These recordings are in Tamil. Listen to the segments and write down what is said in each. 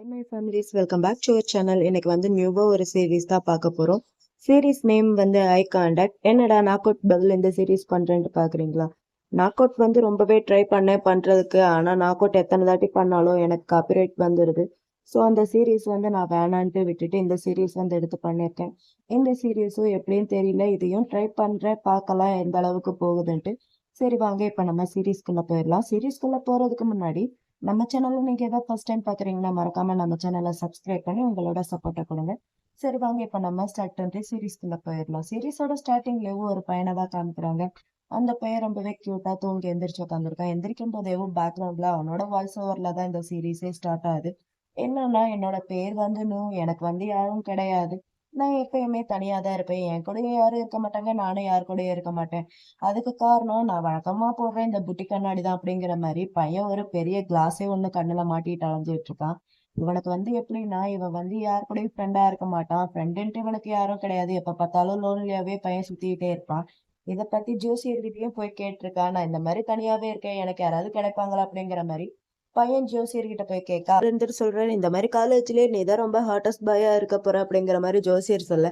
Hi my families welcome back to our channel இன்னைக்கு வந்து நியூவாக ஒரு சீரீஸ் தான் பார்க்க போகிறோம் சீரீஸ் நேம் வந்து ஐ காண்டாக்ட் என்னடா நாக் அவுட் பதில் இந்த சீரீஸ் பண்ணுறேன்ட்டு பார்க்குறீங்களா நாக் அவுட் வந்து ரொம்பவே ட்ரை பண்ணேன் பண்ணுறதுக்கு ஆனால் நாக் அவுட் எத்தனை தாட்டி பண்ணாலும் எனக்கு காப்பிரைட் வந்துடுது ஸோ அந்த சீரீஸ் வந்து நான் வேணான்ட்டு விட்டுட்டு இந்த சீரீஸ் வந்து எடுத்து பண்ணியிருக்கேன். இந்த சீரீஸும் எப்படின்னு தெரியல. இதையும் ட்ரை பண்ணுறேன் பார்க்கலாம் எந்த அளவுக்கு போகுதுன்ட்டு. சரி வாங்க இப்போ நம்ம சீரீஸ்குள்ளே போயிடலாம். சீரீஸ்குள்ளே போகிறதுக்கு முன்னாடி நம்ம சேனலில் நீங்கள் ஏதாவது ஃபர்ஸ்ட் டைம் பார்க்குறீங்கன்னா மறக்காம நம்ம சேனலை சப்ஸ்கிரைப் பண்ணி உங்களோட சப்போர்ட்டை கொடுங்க. சரி வாங்க இப்போ நம்ம ஸ்டார்ட் பண்ணி சீரீஸ்குள்ளே போயிடலாம். சீரீஸோட ஸ்டார்டிங்லேயும் ஒரு பையனை தான் காமிக்கிறாங்க. அந்த பையன் ரொம்பவே க்யூட்டாக தூங்கி எந்திரிச்சு உட்காந்துருக்கான் எந்திரிக்கும் போது எவ்வளோ பேக்ரவுண்டில் அவனோட வாய்ஸ் ஓவரில் தான் இந்த சீரீஸே ஸ்டார்ட் ஆகுது. என்னன்னா என்னோட பேர் வந்து எனக்கு வந்து யாரும் கிடையாது. நான் எப்பயுமே தனியாக தான் இருப்பேன். என் கூட யாரும் இருக்க மாட்டாங்க. நானும் யார் கூடயும் இருக்க மாட்டேன். அதுக்கு காரணம் நான் வழக்கமா போடுற இந்த புட்டி கண்ணாடி தான் அப்படிங்கிற மாதிரி பையன் ஒரு பெரிய கிளாஸே ஒண்ணு கண்ணுல மாட்டிட்டு அலைஞ்சிட்டு இருக்கான். இவனுக்கு வந்து எப்படின்னா இவன் வந்து யார் கூடயும் ஃப்ரெண்டா இருக்க மாட்டான். ஃப்ரெண்டுன்ட்டு இவனுக்கு யாரும் கிடையாது. எப்ப பார்த்தாலும் லோன்லியாவே பையன் சுத்திக்கிட்டே இருப்பான். இதை பத்தி ஜோசியர்கிட்டயும் போய் கேட்டிருக்கான் நான் இந்த மாதிரி தனியாவே இருக்கேன். எனக்கு யாராவது கிடைப்பாங்களா அப்படிங்கிற மாதிரி பையன் ஜோசியர்கிட்ட போய் கேட்க இருந்துட்டு சொல்றேன் இந்த மாதிரி காலேஜ்லயே நீ தான் ரொம்ப ஹாட்டஸ்ட் பாயா இருக்க போற அப்படிங்கிற மாதிரி ஜோசியர் சொல்ல.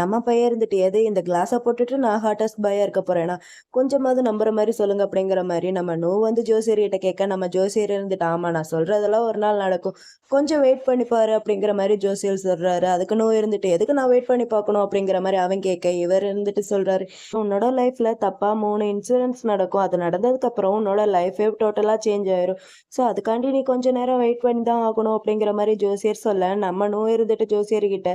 நம்ம பையன் இருந்துட்டு எது இந்த கிளாஸை போட்டுட்டு நான் ஹாட்டஸ்ட் பாயா இருக்க போகிறேன்னா கொஞ்சமாவது நம்புற மாதிரி சொல்லுங்க அப்படிங்கிற மாதிரி நம்ம நோ வந்து ஜோசியர்கிட்ட கேட்க நம்ம ஜோசியர் இருந்துட்டு ஆமா நான் சொல்றதெல்லாம் ஒரு நாள் நடக்கும். கொஞ்சம் வெயிட் பண்ணி பாரு அப்படிங்கிற மாதிரி ஜோசியர் சொல்றாரு. அதுக்கு நோ இருந்துட்டு எதுக்கு நான் வெயிட் பண்ணி பார்க்கணும் அப்படிங்கிற மாதிரி அவன் கேட்க இவர் இருந்துட்டு சொல்றாரு உன்னோட லைஃப்ல தப்பா மூணு இன்சூரன்ஸ் நடக்கும். அது நடந்ததுக்கு அப்புறம் உன்னோட லைஃபே டோட்டலா சேஞ்ச் ஆயிரும். ஸோ அதுக்காண்டி நீ கொஞ்ச நேரம் வெயிட் பண்ணி தான் ஆகணும் அப்படிங்கிற மாதிரி ஜோசியர் சொல்ல நம்ம நோ இருந்துட்டு ஜோசியர் கிட்ட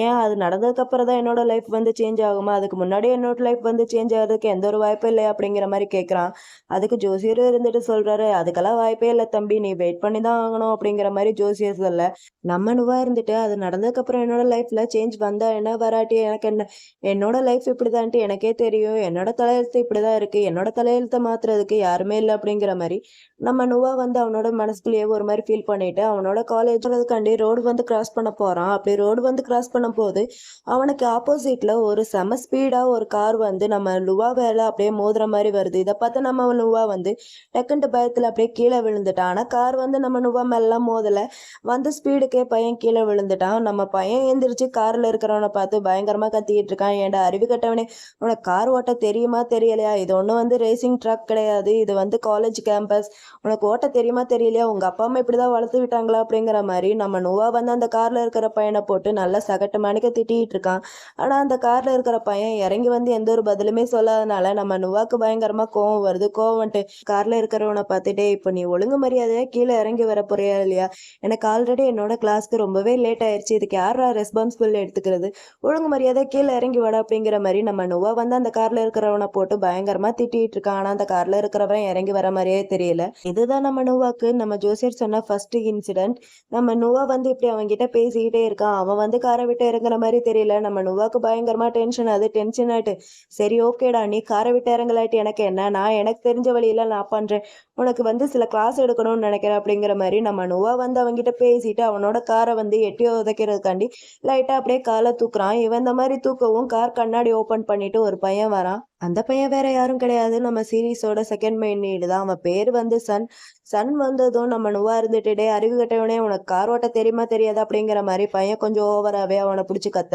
ஏன் அது நடந்ததுக்கு அப்புறம் தான் என்னோட லைஃப் வந்து சேஞ்ச் ஆகுமா? அதுக்கு முன்னாடி என்னோட லைஃப் வந்து சேஞ்ச் ஆகிறதுக்கு எந்த ஒரு வாய்ப்பும் இல்லை அப்படிங்கிற மாதிரி கேட்குறான் அதுக்கு ஜோசியரும் இருந்துட்டு சொல்றாரு அதுக்கெல்லாம் வாய்ப்பே இல்லை தம்பி நீ வெயிட் பண்ணி தான் ஆகணும் அப்படிங்கிற மாதிரி ஜோசியர் சொல்ல நம்ம நுவா இருந்துட்டு அது நடந்ததுக்கு அப்புறம் என்னோட லைஃப்ல சேஞ்ச் வந்தா என்ன வராட்டி? எனக்கு என்ன என்னோட லைஃப் இப்படிதான்ட்டு எனக்கே தெரியும். என்னோட தலையெழுத்து இப்படிதான் இருக்கு. என்னோட தலையெழுத்தை மாத்துறதுக்கு யாருமே இல்லை அப்படிங்கிற மாதிரி நம்ம நுவா வந்து அவனோட மனசுக்குள்ளேயே ஒரு மாதிரி ஃபீல் பண்ணிட்டு அவனோட காலேஜ் வரதுக்காண்டி ரோடு வந்து கிராஸ் பண்ண போறான். அப்படி ரோடு வந்து கிராஸ் பண்ணும் போது அவனுக்கு ஆப்போசிட்ல ஒரு செம ஸ்பீடா ஒரு கார் வந்து நம்ம லுவா வேலை அப்படியே மோதுற மாதிரி வருது. இதை பார்த்து நம்ம லுவா வந்து டக்குன்ட்டு பயத்துல அப்படியே கீழே விழுந்துட்டான். ஆனா கார் வந்து நம்ம லுவா மேலாம் மோதல. வந்து ஸ்பீடுக்கே பையன் கீழே விழுந்துட்டான். நம்ம பையன் எந்திரிச்சு கார்ல இருக்கிறவனை பார்த்து பயங்கரமா கத்திக்கிட்டு இருக்கான். ஏன்டா அறிவு கட்டவனே உனக்கு கார் ஓட்ட தெரியுமா தெரியலையா? இது ஒன்றும் வந்து ரேசிங் ட்ரக் கிடையாது. இது வந்து காலேஜ் கேம்பஸ் உனக்கு ஓட்ட தெரியுமா தெரியலையா? உங்க அப்பா அம்மா இப்படிதான் வளர்த்து விட்டாங்களா அப்படிங்கிற மாதிரி நம்ம நோவா வந்து அந்த கார்ல இருக்கிற பையனை போட்டு நல்லா சகட்டு மணிக்க திட்டிகிட்டு இருக்கான். ஆனா அந்த கார்ல இருக்கிற பையன் இறங்கி வந்து எந்த ஒரு பதிலுமே சொல்லாதனால நம்ம நுவாக்கு பயங்கரமா கோவம் வருது. கோவம் வந்துட்டு கார்ல இருக்கிறவனை பார்த்துட்டே இப்போ நீ ஒழுங்கு மரியாதையாக கீழே இறங்கி வர போறியா இல்லையா? எனக்கு ஆல்ரெடி என்னோட கிளாஸ்க்கு ரொம்பவே லேட் ஆயிடுச்சு இதுக்கு யாரா ரெஸ்பான்சிபிள் எடுத்துக்கிறது? ஒழுங்கு மரியாதை கீழே இறங்கி வட அப்படிங்கிற மாதிரி நம்ம நுவா வந்து அந்த கார்ல இருக்கிறவனை போட்டு பயங்கரமா திட்டிட்டு இருக்கான். ஆனா அந்த கார்ல இருக்கிறவன் இறங்கி வர மாதிரியே தெரியல. இதுதான் நம்ம நுவாக்கு. நம்ம ஜோசியர் சொன்ன ஃபர்ஸ்ட் இன்சிடென்ட் நம்ம நுவா வந்து இப்படி அவன்கிட்ட பேசிக்கிட்டே இருக்கான். அவன் வந்து காரை விட்டு இறங்குற மாதிரி தெரியல. நம்ம நுவாக்கு பயங்கரமா டென்ஷன் அது டென்ஷன் ஆயிட்டு சரி ஓகேடா நீ காரை விட்டு இறங்கலாட்டி எனக்கு என்ன? நான் எனக்கு தெரிஞ்ச வழியில நான் பண்றேன். உனக்கு வந்து சில கிளாஸ் எடுக்கணும்னு நினைக்கிறேன் அப்படிங்கிற மாதிரி நம்ம நுவா வந்து அவன்கிட்ட பேசிட்டு அவனோட காரை வந்து எட்டி உதைக்கிறதுக்காண்டி லைட்டா அப்படியே காலை தூக்குறான். இவன் இந்த மாதிரி தூக்கவும் கார் கண்ணாடி ஓபன் பண்ணிட்டு ஒரு பையன் வரான். அந்த பையன் வேற யாரும் கிடையாது. நம்ம சீரீஸோட செகண்ட் மெயின் லீடு தான். அவன் பேர் வந்து சன். சன் வந்ததும் நம்ம நுவா இருந்துட்டு டே அறிவு கட்டவனே உனக்கு கார் ஓட்ட தெரியுமா தெரியாது? அப்படிங்கிற மாதிரி பையன் கொஞ்சம் ஓவராகவே அவனை பிடிச்சி கத்த.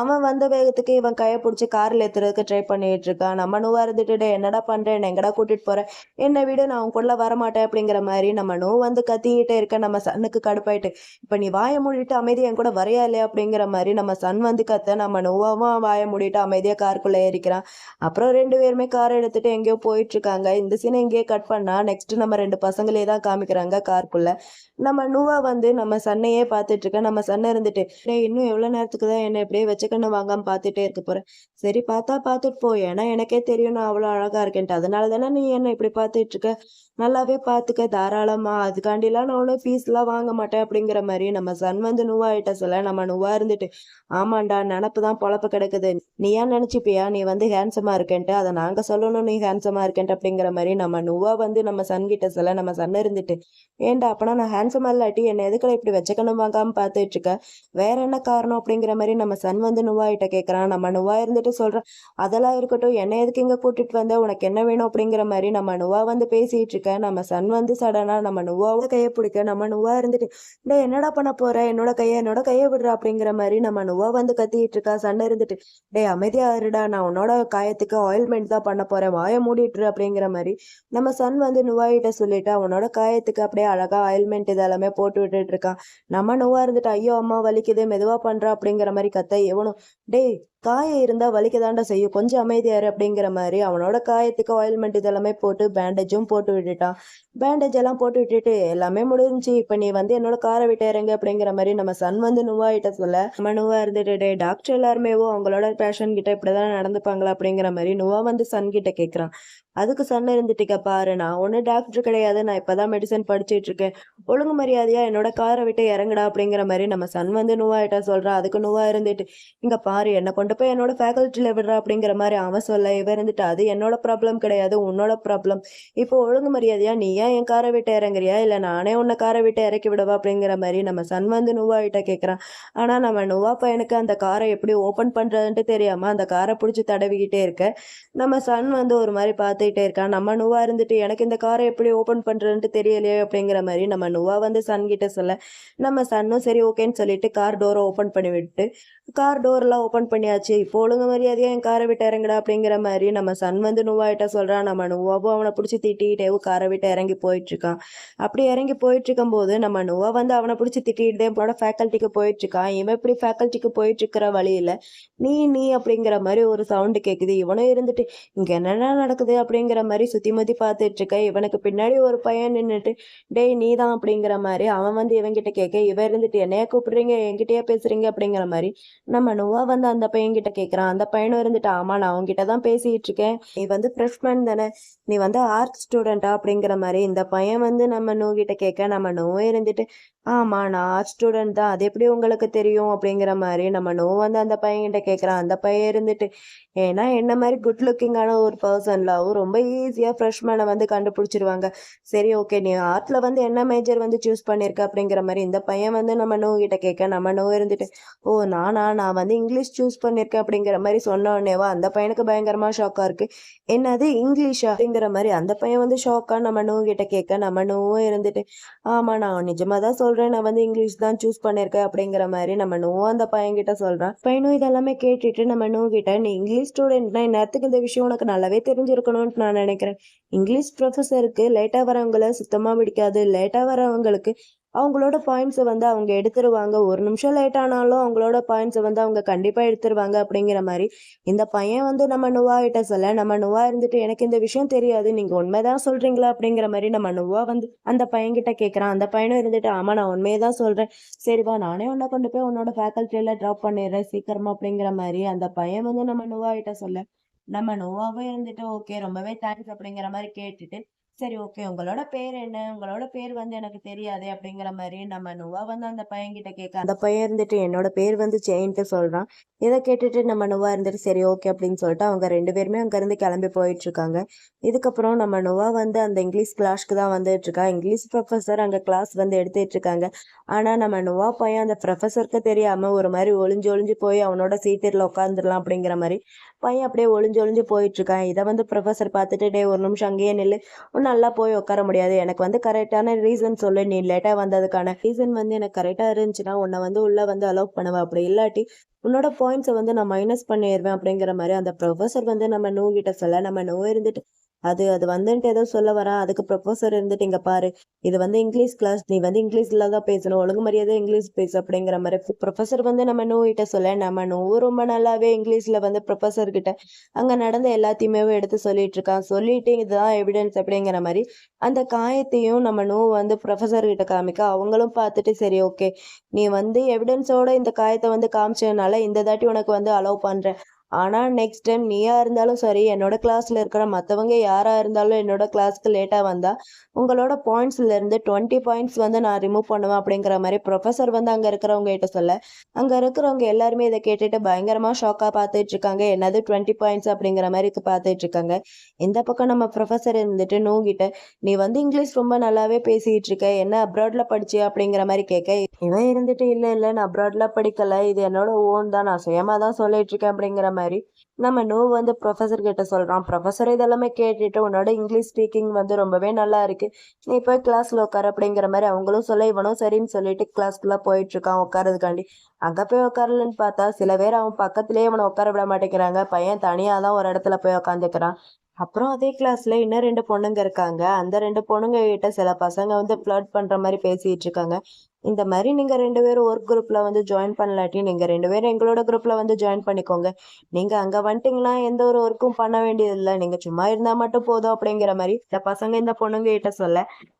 அவன் வந்த வேகத்துக்கு இவன் கையை பிடிச்சி காரில் ஏற்றுறதுக்கு ட்ரை பண்ணிட்டு இருக்கான். நம்ம நுவா இருந்துட்டு டே என்னடா பண்ணுறேன் எங்கடா கூட்டிட்டு போறேன் என்னை விட நான் உன் கூட வரமாட்டேன். அப்படிங்கிற மாதிரி நம்ம நோ வந்து கத்திக்கிட்டே இருக்க நம்ம சன்னுக்கு கடுப்பாயிட்டு இப்போ நீ வாயை மூடிட்டு அமைதி என் கூட வரையா இல்லையா? அப்படிங்கிற மாதிரி நம்ம சன் வந்து கத்த. நம்ம நோவாவும் வாயை மூடிட்டு அமைதியாக காருக்குள்ளே ஏறிக்கிறான். அப்புறம் ரெண்டு பேருமே கார் எடுத்துட்டு எங்கேயோ போயிட்டு இருக்காங்க இந்த சீனை எங்கேயோ கட் பண்ணா நெக்ஸ்ட் நம்ம ரெண்டு பசங்களே தான் காமிக்கிறாங்க காருக்குள்ளே நம்ம நுவா வந்து நம்ம சன்னையே பார்த்துட்டு இருக்க. நம்ம சன்னை இருந்துட்டு இன்னும் எவ்வளவு நேரத்துக்கு தான் என்ன இப்படியே வச்சுக்கண்ணு வாங்காம பார்த்துட்டே இருக்க போறேன் சரி பார்த்தா பார்த்துட்டு போ. ஏன்னா எனக்கே தெரியும் நான் அவ்வளோ அழகா இருக்கேன்ட்டு. அதனால தானே நீ என்ன இப்படி பார்த்துட்டு இருக்க? நல்லாவே பார்த்துக்க. தாராளமா. அதுக்காண்டிலாம் நான் ஒன்றும் ஃபீஸ்லாம் வாங்க மாட்டேன். அப்படிங்கிற மாதிரி நம்ம சன் வந்து நுவா ஆயிட்ட சொல்ல நம்ம நுவா இருந்துட்டு ஆமாண்டா நினப்பு தான் பொழப்பு கிடக்குது. நீ ஏன் நினச்சிப்பியா? நீ வந்து ஹேண்ட்ஸமாக இருக்கேன்ட்டு அதை நாங்க சொல்லணும் நீ ஹேண்ட்ஸமா இருக்கேன்ட்டு அப்படிங்கிற மாதிரி நம்ம நுவா வந்து நம்ம சன் கிட்ட சொல்ல நம்ம சன் இருந்துட்டு ஏன்டா அப்பனா நான் ஹேண்ட்ஸமாக இல்லாட்டி என்னை எதுக்குள்ள இப்படி வச்சக்கணும் வாங்காமல் பார்த்துட்டு இருக்க வேற என்ன காரணம் அப்படிங்கிற மாதிரி நம்ம சன் வந்து நுவா கிட்ட கேட்கறான் நம்ம நுவா இருந்துட்டு சொல்கிறேன் அதெல்லாம் இருக்கட்டும் என்ன எதுக்கு இங்க கூட்டிட்டு வந்த? உனக்கு என்ன வேணும்? அப்படிங்கிற மாதிரி நம்ம நுவா வந்து பேசிட்டு இருக்க நம்ம சன் வந்து சடனா நம்ம நுவாவோட கையை பிடிக்க நம்ம நுவா இருந்துட்டு டே என்னடா பண்ண போற? என்னோட கையை என்னோட கையை விடுற? அப்படிங்கிற மாதிரி நம்ம நுவா வந்து கத்திட்டு இருக்கா சண்டை இருந்துட்டு டே அமைதியா இருடா நான் உன்னோட காயத்துக்கு ஆயில்மெண்ட் தான் பண்ண போறேன். வாய மூடிட்டுரு அப்படிங்கிற மாதிரி. நம்ம சன் வந்து நுவாயிட்ட சொல்லிட்டு அவனோட காயத்துக்கு அப்படியே அழகா ஆயில்மெண்ட் இதெல்லாமே போட்டு விட்டுட்டு இருக்கான். நம்ம நுவா இருந்துட்டு ஐயோ அம்மா வலிக்குது மெதுவா பண்றா அப்படிங்கிற மாதிரி கத்த எவனும் டேய் காயம் இருந்தால் வலிக்கதாண்டா செய்யும். கொஞ்சம் அமைதியாரு அப்படிங்கிற மாதிரி அவனோட காயத்துக்கு ஆயில்மெண்ட் இதெல்லாமே போட்டு பேண்டேஜும் போட்டு விட்டுட்டான். பேண்டேஜ் எல்லாம் போட்டு விட்டுட்டு எல்லாமே முடிஞ்சு இப்போ நீ வந்து என்னோட காரை விட்டு இறங்க அப்படிங்கிற மாதிரி நம்ம சன் வந்து நுவாயிட்ட சொல்ல நம்ம நுவா இருந்துட்டு டாக்டர் எல்லாருமேவோ அவங்களோட பேஷன் கிட்ட இப்படிதான் நடந்துப்பாங்களா? அப்படிங்கிற மாதிரி நுவா வந்து சன் கிட்ட கேட்குறான் அதுக்கு சன் இருந்துட்டீங்க பாரு. நான் ஒன்று டாக்டர் கிடையாது. நான் இப்போதான் மெடிசன் படிச்சுட்டு இருக்கேன். ஒழுங்கு மரியாதையா என்னோட காரை விட்டு இறங்குடா அப்படிங்கிற மாதிரி நம்ம சன் வந்து நுவாயிட்டா சொல்றா. அதுக்கு நுவா இருந்துட்டு இங்க பாரு என்னை கொண்டு போய் என்னோட ஃபேக்கல்ட்டியில விடுறா அப்படிங்கிற மாதிரி அவன் சொல்ல இவ இருந்துட்டு அது என்னோட ப்ராப்ளம் கிடையாது. உன்னோட ப்ராப்ளம் இப்போ ஒழுங்கு மரியாதையா நீ ஏன் என் காரை விட்டு இறங்குறியா? இல்ல நானே உன்னை காரை விட்டு இறக்கி விடவா? அப்படிங்கிற மாதிரி நம்ம சன் வந்து நுவாயிட்ட கேட்குறான் ஆனா நம்ம நுவா பையனுக்கு அந்த காரை எப்படி ஓபன் பண்றதுன்ட்டு தெரியாம அந்த காரை பிடிச்சி தடவிக்கிட்டே இருக்க நம்ம சன் வந்து ஒரு மாதிரி பார்த்து பார்த்துக்கிட்டே இருக்கான் நம்ம நுவா இருந்துட்டு எனக்கு இந்த காரை எப்படி ஓப்பன் பண்ணுறதுன்ட்டு தெரியலையே அப்படிங்கிற மாதிரி நம்ம நுவா வந்து சன் கிட்ட சொல்ல நம்ம சன்னும் சரி ஓகேன்னு சொல்லிட்டு கார் டோரை ஓப்பன் பண்ணி விட்டு கார் டோர்லாம் ஓப்பன் பண்ணியாச்சு. இப்போ ஒழுங்கு மரியாதையாக என் காரை விட்டு இறங்குடா அப்படிங்கிற மாதிரி நம்ம சன் வந்து நுவாயிட்ட சொல்கிறான் நம்ம நுவாவும் அவனை பிடிச்சி திட்டிக்கிட்டேவும் காரை விட்டு இறங்கி போயிட்டு இருக்கான் அப்படி இறங்கி போயிட்டு போது நம்ம நுவா வந்து அவனை பிடிச்சி திட்டிகிட்டே போட ஃபேக்கல்ட்டிக்கு போயிட்டு இருக்கான் இவன் இப்படி ஃபேக்கல்ட்டிக்கு போயிட்டு இருக்கிற வழியில நீ நீ அப்படிங்கிற மாதிரி ஒரு சவுண்டு கேட்குது இவனும் இருந்துட்டு இங்கே என்னென்ன நடக்குது? அப்படிங்கிற மாதிரி சுத்திமுத்தி பார்த்துட்டு இருக்க இவனுக்கு பின்னாடி ஒரு பையன் நின்றுட்டு டேய் நீ தான் அப்படிங்கிற மாதிரி அவன் வந்து இவன்கிட்ட கேட்க இவன் இருந்துட்டு என்னைய கூப்பிடுறீங்க? என்கிட்டயே பேசுறீங்க? அப்படிங்கிற மாதிரி நம்ம நுவா வந்து அந்த பையன் கிட்ட அந்த பையனும் இருந்துட்டு ஆமா நான் அவங்ககிட்ட தான் பேசிட்டு இருக்கேன் நீ வந்து ஃப்ரெஷ்மேன் தானே. நீ வந்து ஆர்ட் ஸ்டூடெண்டா அப்படிங்கிற மாதிரி இந்த பையன் வந்து நம்ம நூ கிட்ட கேட்க நம்ம நோவும் இருந்துட்டு ஆமா நான் ஆர்ட் ஸ்டூடெண்ட் தான். அது எப்படி உங்களுக்கு தெரியும்? அப்படிங்கிற மாதிரி நம்ம நோ வந்து அந்த பையன்கிட்ட கேட்குறான். அந்த பையன் இருந்துட்டு ஏன்னா என்ன மாதிரி குட் லுக்கிங்கான ஒரு பர்சன்லாவும் ரொம்ப ஈஸியாக ஃப்ரெஷ்மேனை வந்து கண்டுபிடிச்சிருவாங்க. சரி ஓகே நீ ஆர்ட்ல வந்து என்ன மேஜர் வந்து சூஸ் பண்ணியிருக்க அப்படிங்கிற மாதிரி இந்த பையன் வந்து நம்ம நோ கிட்ட கேட்க நம்ம நோ இருந்துட்டு ஓ நானா? நான் வந்து இங்கிலீஷ் சூஸ் பண்ணியிருக்கேன் அப்படிங்கிற மாதிரி சொன்ன உடனேவா அந்த பையனுக்கு பயங்கரமா ஷாக்கா இருக்கு. என்னது இங்கிலீஷா அப்படிங்கிற மாதிரி அந்த பையன் வந்து ஷாக்கா நம்ம நோ கிட்ட கேட்க நம்ம நோவும் இருந்துட்டு ஆமா நான் நிஜமா தான் சொல்றேன் நான் வந்து இங்கிலீஷ் தான் சூஸ் பண்ணிருக்கேன் அப்படிங்கிற மாதிரி நம்ம நோவும் அந்த பையன் கிட்ட சொல்றான். பையனும் இதெல்லாமே கேட்டுட்டு நம்ம நோ கிட்ட நீ இங்கிலீஷ் ஸ்டூடெண்ட்னா இந்நேரத்துக்கு இந்த விஷயம் உனக்கு நல்லாவே தெரிஞ்சிருக்கணும் தெரிஞ்சிருக்கணும்னு நான் நினைக்கிறேன். இங்கிலீஷ் ப்ரொஃபஸருக்கு லேட்டா வரவங்கள சுத்தமா பிடிக்காது. லேட்டா வரவங்களுக்கு அவங்களோட பாயிண்ட்ஸை வந்து அவங்க எடுத்துருவாங்க. ஒரு நிமிஷம் லேட் ஆனாலும் அவங்களோட பாயிண்ட்ஸை வந்து அவங்க கண்டிப்பாக எடுத்துருவாங்க அப்படிங்கிற மாதிரி. இந்த பையன் வந்து நம்ம நுவாகிட்ட சொல்ல நம்ம நுவா இருந்துட்டு எனக்கு இந்த விஷயம் தெரியாது நீங்கள் உண்மைதான் சொல்கிறீங்களா அப்படிங்கிற மாதிரி நம்ம நுவா வந்து அந்த பையன்கிட்ட கேட்குறான் அந்த பையனும் இருந்துட்டு ஆமாம் நான் உண்மையை தான் சொல்கிறேன் சரிவா நானே உன்னை கொண்டு போய் உன்னோட ஃபேக்கல்ட்டியில் ட்ராப் பண்ணிடுறேன் சீக்கிரமா அப்படிங்கிற மாதிரி அந்த பையன் வந்து நம்ம நுவாகிட்ட சொல்ல நம்ம நோவாவே இருந்துட்டு ஓகே ரொம்பவே தேங்க்ஸ் அப்படிங்கிற மாதிரி கேட்டுட்டு சரி ஓகே. உங்களோட பேர் என்ன? உங்களோட பேர் வந்து எனக்கு தெரியாது அப்படிங்கிற மாதிரி நம்ம நுவா வந்து அந்த பையன் கிட்ட கேட்க அந்த பையன் இருந்துட்டு என்னோட பேர் வந்து ஜெயின்ட்டு சொல்றான். இதை கேட்டுட்டு நம்ம நுவா இருந்துட்டு சரி ஓகே அப்படின்னு சொல்லிட்டு அவங்க ரெண்டு பேருமே அங்க இருந்து கிளம்பி போயிட்டு இருக்காங்க இதுக்கப்புறம் நம்ம நுவா வந்து அந்த இங்கிலீஷ் கிளாஸ்க்கு தான் வந்துட்டு இருக்கா இங்கிலீஷ் ப்ரொஃபஸர் அங்க கிளாஸ் வந்து எடுத்துட்டு இருக்காங்க ஆனா நம்ம நுவா பையன் அந்த ப்ரொஃபஸருக்கு தெரியாம ஒரு மாதிரி ஒளிஞ்சு ஒளிஞ்சு போய் அவனோட சீட்டில் உட்காந்துடலாம் அப்படிங்கிற மாதிரி பையன் அப்படியே ஒளிஞ்சு ஒளிஞ்சு போயிட்டு இருக்கான் இதை வந்து ப்ரொஃபஸர் பார்த்துட்டு டே ஒரு நிமிஷம் அங்கேயே நில்லு. நல்லா போய் உட்கார முடியாது. எனக்கு வந்து கரெக்டான ரீசன் சொல்லு. நீ லேட்டாக வந்ததுக்கான ரீசன் வந்து எனக்கு கரெக்டாக இருந்துச்சுன்னா உன்னை வந்து உள்ளே வந்து அலோவ் பண்ணுவேன் அப்படி இல்லாட்டி உன்னோட பாயிண்ட்ஸை வந்து நான் மைனஸ் பண்ணிடுவேன் அப்படிங்கிற மாதிரி அந்த ப்ரொஃபஸர் வந்து நம்ம நோ கிட்ட சொல்ல நம்ம நோ இருந்துட்டு அது அது வந்துட்டு ஏதோ சொல்ல வரா அதுக்கு ப்ரொஃபஸர் இருந்துட்டு இங்க பாரு இது வந்து இங்கிலீஷ் கிளாஸ் நீ வந்து இங்கிலீஷ்ல தான் பேசணும் ஒழுங்கு மரியாதை இங்கிலீஷ் பேசு அப்படிங்கிற மாதிரி ப்ரொஃபஸர் வந்து நம்ம நோய்கிட்ட சொல்ல நம்ம நோ ரொம்ப நல்லாவே இங்கிலீஷ்ல வந்து ப்ரொஃபஸர் கிட்ட அங்க நடந்த எல்லாத்தையுமே எடுத்து சொல்லிட்டு இருக்கான் சொல்லிட்டு இதுதான் எவிடன்ஸ் அப்படிங்கிற மாதிரி அந்த காயத்தையும் நம்ம நோ வந்து ப்ரொஃபஸர் கிட்ட காமிக்க அவங்களும் பார்த்துட்டு சரி ஓகே நீ வந்து எவிடன்ஸோட இந்த காயத்தை வந்து காமிச்சதுனால இந்த தாட்டி உனக்கு வந்து அலோவ் பண்றேன் ஆனால் நெக்ஸ்ட் டைம் நீயா இருந்தாலும் சரி என்னோட கிளாஸில் இருக்கிற மற்றவங்க யாராக இருந்தாலும் என்னோட கிளாஸ்க்கு லேட்டாக வந்தால் உங்களோட பாயிண்ட்ஸ்லேருந்து டுவெண்ட்டி பாயிண்ட்ஸ் வந்து நான் ரிமூவ் பண்ணுவேன் அப்படிங்கிற மாதிரி ப்ரொஃபஸர் வந்து அங்கே இருக்கிறவங்க கிட்ட சொல்ல அங்கே இருக்கிறவங்க எல்லாருமே இதை கேட்டுட்டு பயங்கரமாக ஷாக்காக பார்த்துட்டு இருக்காங்க. என்னது டுவெண்ட்டி பாயிண்ட்ஸ் அப்படிங்கிற மாதிரி பார்த்துட்டு இருக்காங்க. இந்த பக்கம் நம்ம ப்ரொஃபஸர் இருந்துட்டு நோங்கிட்ட நீ வந்து இங்கிலீஷ் ரொம்ப நல்லாவே பேசிக்கிட்டு இருக்க. என்ன அப்ராட்ல படிச்சியா? அப்படிங்கிற மாதிரி கேட்க இவன் இருந்துட்டு இல்லை இல்லை நான் அப்ராட்ல படிக்கல. இது என்னோட ஓன் தான். நான் சுயமாக தான் சொல்லிட்டு இருக்கேன். அப்படிங்கிற மாதிரி நம்ம நோ வந்து ப்ரொஃபஸர் கிட்ட சொல்கிறான் ப்ரொஃபஸர் இதெல்லாமே கேட்டுட்டு உன்னோட இங்கிலீஷ் ஸ்பீக்கிங் வந்து ரொம்பவே நல்லா இருக்கு. நீ போய் கிளாஸில் உட்கார அப்படிங்கிற மாதிரி அவங்களும் சொல்ல இவனும் சரின்னு சொல்லிட்டு கிளாஸ்க்குள்ளே போயிட்டு இருக்கான் உட்காரதுக்காண்டி அங்கே போய் உட்காரலன்னு பார்த்தா சில பேர் அவன் பக்கத்துலேயே அவனை உட்கார விட மாட்டேங்கிறாங்க. பையன் தனியாக தான் ஒரு இடத்துல போய் உட்காந்துக்கிறான் அப்புறம் அதே கிளாஸ்ல இன்னும் ரெண்டு பொண்ணுங்க இருக்காங்க. அந்த ரெண்டு பொண்ணுங்க கிட்ட சில பசங்க வந்து ஃப்ளர்ட் பண்ற மாதிரி பேசிட்டு இருக்காங்க. இந்த மாதிரி நீங்க ரெண்டு பேரும் ஒர்க் குரூப்ல வந்து ஜாயின் பண்ணலாட்டி நீங்க ரெண்டு பேரும் எங்களோட குரூப்ல வந்து ஜாயின் பண்ணிக்கோங்க. நீங்க அங்க வந்துட்டீங்கன்னா எந்த ஒரு ஒர்க்கும் பண்ண வேண்டியது இல்லை நீங்க சும்மா இருந்தா மட்டும் போதும் அப்படிங்கிற மாதிரி இந்த பசங்க இந்த பொண்ணுங்க கிட்ட சொல்ல.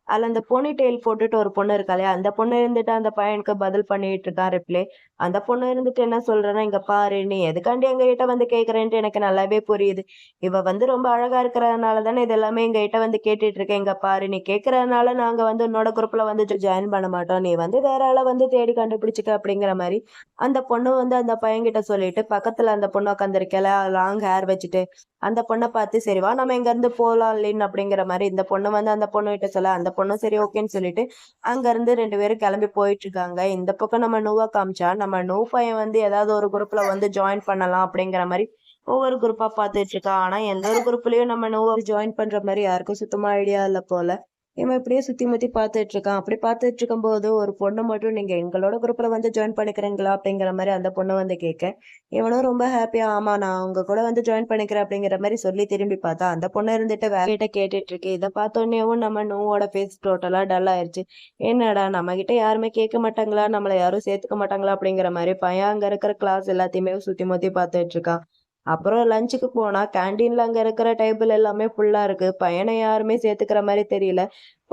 அதில் அந்த பொனி டெயில் போட்டுட்டு ஒரு பொண்ணு இருக்காளே அந்த பொண்ணு இருந்துட்டு அந்த பையனுக்கு பதில் பண்ணிட்டு இருக்கான் ரிப்ளே அந்த பொண்ணு இருந்துட்டு என்ன சொல்றேன்னா இங்க பாரு நீ எதுக்காண்டி எங்க கிட்ட வந்து கேட்கறேன்ட்டு எனக்கு நல்லாவே புரியுது. இவ வந்து ரொம்ப அழகா இருக்கிறதுனால தானே இது எல்லாமே எங்க கிட்ட வந்து கேட்டுட்டு இருக்கேன் இங்க பாரு நீ கேட்கறதுனால நாங்க வந்து உன்னோட குரூப்ல வந்து ஜாயின் பண்ண மாட்டோம். நீ வந்து வேற ஆளை வந்து தேடி கண்டுபிடிச்சிக்க அப்படிங்கிற மாதிரி அந்த பொண்ணு வந்து அந்த பையன்கிட்ட சொல்லிட்டு பக்கத்துல அந்த பொண்ணு உட்காந்துருக்கல லாங் ஹேர் வச்சுட்டு அந்த பொண்ணை பார்த்து சரிவா நம்ம இங்கேருந்து போகலாம் இல்லைன்னு அப்படிங்கிற மாதிரி இந்த பொண்ணு வந்து அந்த பொண்ணு கிட்ட சொல்ல அந்த பொண்ணும் சரி ஓகேன்னு சொல்லிட்டு அங்கேருந்து ரெண்டு பேரும் கிளம்பி போயிட்டு இருக்காங்க இந்த பக்கம் நம்ம நூவா காமிச்சா நம்ம நூ பையன் வந்து ஏதாவது ஒரு குரூப்ல வந்து ஜாயின் பண்ணலாம் அப்படிங்கிற மாதிரி ஒவ்வொரு குரூப்பா பார்த்துட்டு இருக்கா. ஆனா எந்த ஒரு குரூப்லயும் நம்ம நோவா ஜாயின் பண்ற மாதிரி யாருக்கும் சுத்தமா ஐடியா இல்ல போல. இவன் இப்படியே சுத்தி முத்தி பார்த்துட்டு இருக்கான். அப்படி பார்த்துட்டு இருக்கும் போது ஒரு பொண்ணு மட்டும் நீங்க எங்களோட குரூப்ல வந்து ஜாயின் பண்ணிக்கிறீங்களா? அப்படிங்கிற மாதிரி அந்த பொண்ணு வந்து கேட்க இவனும் ரொம்ப ஹாப்பியா ஆமா நான் உங்க கூட வந்து ஜாயின் பண்ணிக்கிறேன் அப்படிங்கிற மாதிரி சொல்லி திரும்பி பார்த்தா அந்த பொண்ணு இருந்துட்டு வேலைகிட்ட கேட்டுட்டு இருக்கு. இதை பார்த்தோன்னேவும் நம்ம நோவோட ஃபேஸ் டோட்டலா டல் ஆயிடுச்சு என்னடா நம்ம கிட்ட யாருமே கேட்க மாட்டாங்களா? நம்மள யாரும் சேர்த்துக்க மாட்டாங்களா? அப்படிங்கிற மாதிரி பையன் அங்க இருக்கிற கிளாஸ் எல்லாத்தையுமே சுத்தி முத்தி பார்த்துட்டு இருக்கான். அப்புறம் லஞ்சுக்கு போனால் கேண்டீனில் அங்கே இருக்கிற டேபிள் எல்லாமே ஃபுல்லாக இருக்குது பையனை யாருமே சேர்த்துக்கிற மாதிரி தெரியல.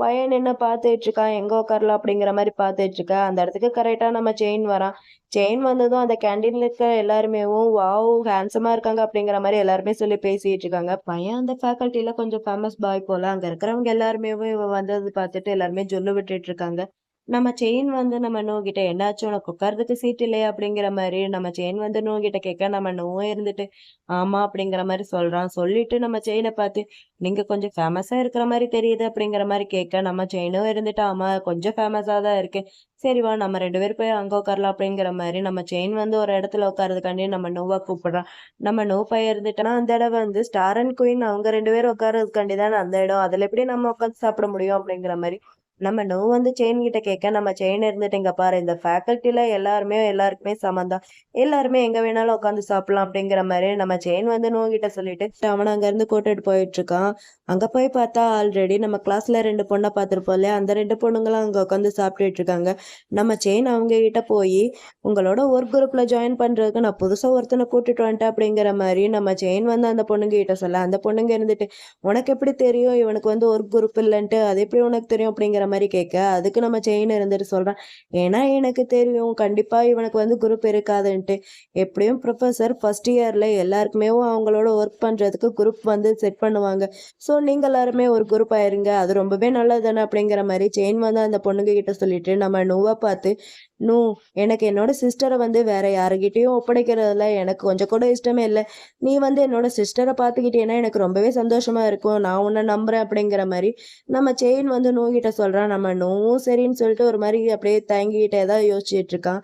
பையன் என்ன பார்த்துட்டு இருக்கான். எங்கே உட்காரலாம் அப்படிங்கிற மாதிரி பார்த்துட்டு இருக்கா. அந்த இடத்துக்கு கரெக்டாக நம்ம செயின் வரான். செயின் வந்ததும் அந்த கேண்டீனில் இருக்கிற எல்லாருமே வாவ் ஹேண்ட்ஸமாக இருக்காங்க அப்படிங்கிற மாதிரி எல்லாருமே சொல்லி பேசிகிட்டு இருக்காங்க. பையன் அந்த ஃபேக்கல்ட்டியில் கொஞ்சம் ஃபேமஸ் பாய் போல. அங்கே இருக்கிறவங்க எல்லாருமே இவன் வந்தது பார்த்துட்டு எல்லாருமே சொல்லு விட்டுட்டு இருக்காங்க. நம்ம செயின் வந்து நம்ம நோக்கிட்ட என்னாச்சு? உனக்கு உட்கார்றதுக்கு சீட் இல்லையா? அப்படிங்கிற மாதிரி நம்ம செயின் வந்து நோக்கிட்ட கேட்க நம்ம நோவும் இருந்துட்டு ஆமா அப்படிங்கிற மாதிரி சொல்றான். சொல்லிட்டு நம்ம செயினை பார்த்து நீங்க கொஞ்சம் ஃபேமஸா இருக்கிற மாதிரி தெரியுது அப்படிங்கிற மாதிரி கேட்க நம்ம செயினும் இருந்துட்டு ஆமா கொஞ்சம் ஃபேமஸா தான் இருக்கு. சரிவா நம்ம ரெண்டு பேரும் போய் அங்கே உட்காரலாம் அப்படிங்கிற மாதிரி நம்ம செயின் வந்து ஒரு இடத்துல உட்காரதுக்காண்டி நம்ம நோவா கூப்பிடுறான். நம்ம நோ பைய இருந்துட்டோன்னா அந்த இடம் வந்து ஸ்டார் அண்ட் குயின் அவங்க ரெண்டு பேரும் உட்காரதுக்காண்டி தானே அந்த இடம். அதில் எப்படி நம்ம உட்காந்து சாப்பிட முடியும் அப்படிங்கிற மாதிரி நம்ம நோ வந்து செயின் கிட்ட கேட்க நம்ம செயின் இருந்துட்டு இங்க பாரு இந்த ஃபேக்கல்ட்டில எல்லாருமே எல்லாருக்குமே சமந்தான் எல்லாருமே எங்க வேணாலும் உட்காந்து சாப்பிடலாம் அப்படிங்கிற மாதிரி நம்ம செயின் வந்து நோ கிட்ட சொல்லிட்டு அவன் அங்க இருந்து கூட்டிட்டு போயிட்டு இருக்கான். அங்க போய் பார்த்தா ஆல்ரெடி நம்ம கிளாஸ்ல ரெண்டு பொண்ணை பார்த்துருப்போம் இல்லையா? அந்த ரெண்டு பொண்ணுங்களும் அங்க உட்காந்து சாப்பிட்டுட்டு இருக்காங்க. நம்ம செயின் அவங்க கிட்ட போய் உங்களோட ஒர்க் குரூப்ல ஜாயின் பண்றதுக்கு நான் புதுசா ஒருத்தனை கூட்டிட்டு வந்துட்டேன் அப்படிங்கிற மாதிரி நம்ம செயின் வந்து அந்த பொண்ணுங்க கிட்ட சொல்ல அந்த பொண்ணுங்க இருந்துட்டு உனக்கு எப்படி தெரியும்? இவனுக்கு வந்து ஒர்க் குரூப் இல்லைன்ட்டு அது எப்படி உனக்கு தெரியும்? அப்படிங்கிற மாதிரி கேட்க அதுக்கு நம்ம செயின் இருந்துட்டு சொல்கிறேன் ஏன்னா எனக்கு தெரியும். கண்டிப்பாக இவனுக்கு வந்து குரூப் இருக்காதுன்ட்டு. எப்படியும் ப்ரொஃபஸர் ஃபர்ஸ்ட் இயரில் எல்லாருக்குமே அவங்களோட ஒர்க் பண்ணுறதுக்கு குரூப் வந்து செட் பண்ணுவாங்க. ஸோ நீங்கள் எல்லாருமே ஒரு குரூப் ஆயிருங்க. அது ரொம்பவே நல்லது தானே அப்படிங்கிற மாதிரி செயின் வந்து அந்த பொண்ணுங்க கிட்ட சொல்லிட்டு நம்ம நோவா பார்த்து நூ எனக்கு என்னோட சிஸ்டரை வந்து வேற யாருக்கிட்டேயும் ஒப்படைக்கிறதுல எனக்கு கொஞ்சம் கூட இஷ்டமே இல்லை. நீ வந்து என்னோட சிஸ்டரை பார்த்துக்கிட்டேன்னா எனக்கு ரொம்பவே சந்தோஷமா இருக்கும். நான் உன்னை நம்புறேன் அப்படிங்கிற மாதிரி நம்ம செயின் வந்து நூகிட்ட சொல்கிறான் நம்ம நோவும் சரின்னு சொல்லிட்டு ஒரு மாதிரி அப்படியே தயங்கிக்கிட்டே தான் யோசிச்சுட்டு இருக்கான்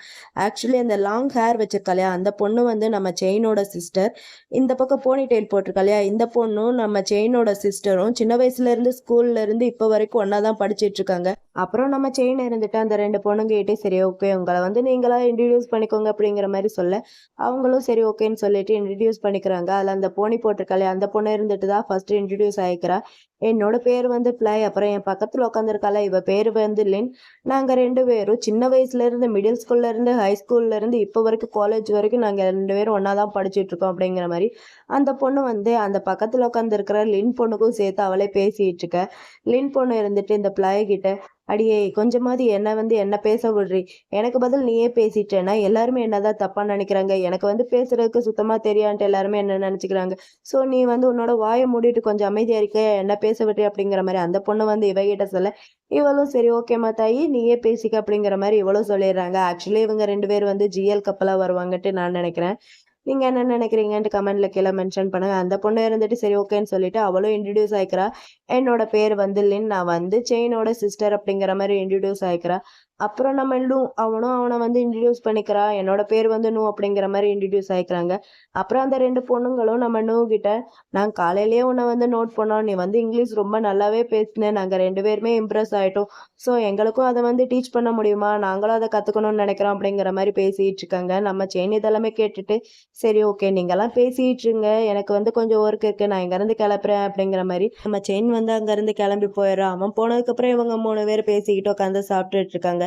ஆக்சுவலி அந்த லாங் ஹேர் வச்சிருக்கலையா அந்த பொண்ணு வந்து நம்ம செயினோட சிஸ்டர் இந்த பக்கம் போனி டெயில் போட்டிருக்காளையா இந்த பொண்ணும் நம்ம செயினோட சிஸ்டரும் சின்ன வயசுல இருந்து ஸ்கூல்ல இருந்து இப்போ வரைக்கும் ஒன்னா தான் படிச்சிட்டு இருக்காங்க. அப்புறம் நம்ம செயின் இருந்துட்டு அந்த ரெண்டு பொண்ணுங்கிட்டே சரி ஓகே உங்களை வந்து நீங்களா இன்ட்ரடியூஸ் பண்ணிக்கோங்க அப்படிங்கிற மாதிரி சொல்ல அவங்களும் சரி ஓகேன்னு சொல்லிட்டு இன்ட்ரடியூஸ் பண்ணிக்கிறாங்க. அதில் அந்த போனி போட்டிருக்காளே அந்த பொண்ணு இருந்துட்டு தான் ஃபர்ஸ்ட் இன்ட்ரடியூஸ் ஆகிக்கிறா. என்னோட பேர் வந்து ஃப்ளை. அப்புறம் என் பக்கத்தில் உட்காந்துருக்கால இவ பேர் வந்து லின். நாங்கள் ரெண்டு பேரும் சின்ன வயசுல இருந்து மிடில் ஸ்கூல்ல இருந்து ஹை ஸ்கூல்ல இருந்து இப்போ வரைக்கும் காலேஜ் வரைக்கும் நாங்கள் ரெண்டு பேரும் ஒன்றா தான் படிச்சுட்டு இருக்கோம் அப்படிங்கிற மாதிரி. அந்த பொண்ணு வந்து அந்த பக்கத்தில் உட்காந்துருக்கிற லின் பொண்ணுக்கும் சேர்த்து அவளே பேசிட்டு இருக்க. லின் பொண்ணு இருந்துட்டு இந்த பிளாய் கிட்ட அடியே கொஞ்சமாவது என்ன வந்து என்ன பேச விடுறி? எனக்கு பதில் நீயே பேசிட்டேன்னா எல்லாருமே என்னதான் தப்பா நினைக்கிறாங்க? எனக்கு வந்து பேசுறதுக்கு சுத்தமா தெரியான்ட்டு எல்லாருமே என்ன நினைச்சுக்கிறாங்க? ஸோ நீ வந்து உன்னோட வாயை மூடிட்டு கொஞ்சம் அமைதியா இருக்க. என்ன பேச விட்டு அப்படிங்கிற மாதிரி அந்த பொண்ணு வந்து இவகிட்ட சொல்ல இவளும் சரி ஓகேம்மா தாயி நீயே பேசிக்க அப்படிங்கிற மாதிரி இவளும் சொல்லிடுறாங்க. ஆக்சுவலி இவங்க ரெண்டு பேர் வந்து ஜிஎல் கப்பலா வருவாங்கன்ட்டு நான் நினைக்கிறேன். நீங்க என்ன நினைக்கிறீங்கன்ட்டு கமெண்ட்ல கீழே மென்ஷன் பண்ணுங்க. அந்த பொண்ணு இருந்துட்டு சரி ஓகேன்னு சொல்லிட்டு அவளும் இன்ட்ரடியூஸ் ஆயிக்கிறா. என்னோட பேர் வந்து லின் நான் வந்து செயினோட சிஸ்டர் அப்படிங்கிற மாதிரி இன்ட்ரடியூஸ் ஆயிக்கிறா. அப்புறம் நம்ம நூ அவனும் அவனை வந்து இன்ட்ரடியூஸ் பண்ணிக்கிறா. என்னோட பேர் வந்து நூ அப்படிங்கிற மாதிரி இன்ட்ரடியூஸ் ஆயிக்கிறாங்க. அப்புறம் அந்த ரெண்டு பொண்ணுங்களும் நம்ம நூ கிட்ட நான் காலையிலேயே உன்னை வந்து நோட் பண்ணோம். நீ வந்து இங்கிலீஷ் ரொம்ப நல்லாவே பேசினேன் நாங்கள் ரெண்டு பேருமே இம்ப்ரெஸ் ஆயிட்டோம். ஸோ எங்களுக்கும் அதை வந்து டீச் பண்ண முடியுமா? நாங்களும் அதை கற்றுக்கணும்னு நினைக்கிறோம். அப்படிங்கிற மாதிரி பேசிட்டு இருக்காங்க. நம்ம செயின் இதெல்லாமே கேட்டுட்டு சரி ஓகே நீங்கள்லாம் பேசிட்டு இருங்க. எனக்கு வந்து கொஞ்சம் ஒர்க் இருக்கு. நான் இங்கேருந்து கிளப்புறேன் அப்படிங்கிற மாதிரி நம்ம செயின் வந்து அங்கேருந்து கிளம்பி போயிடுறோம் அவன் போனதுக்கப்புறம் இவங்க மூணு பேர் பேசிக்கிட்டு உட்காந்து சாப்பிட்டுட்டு இருக்காங்க.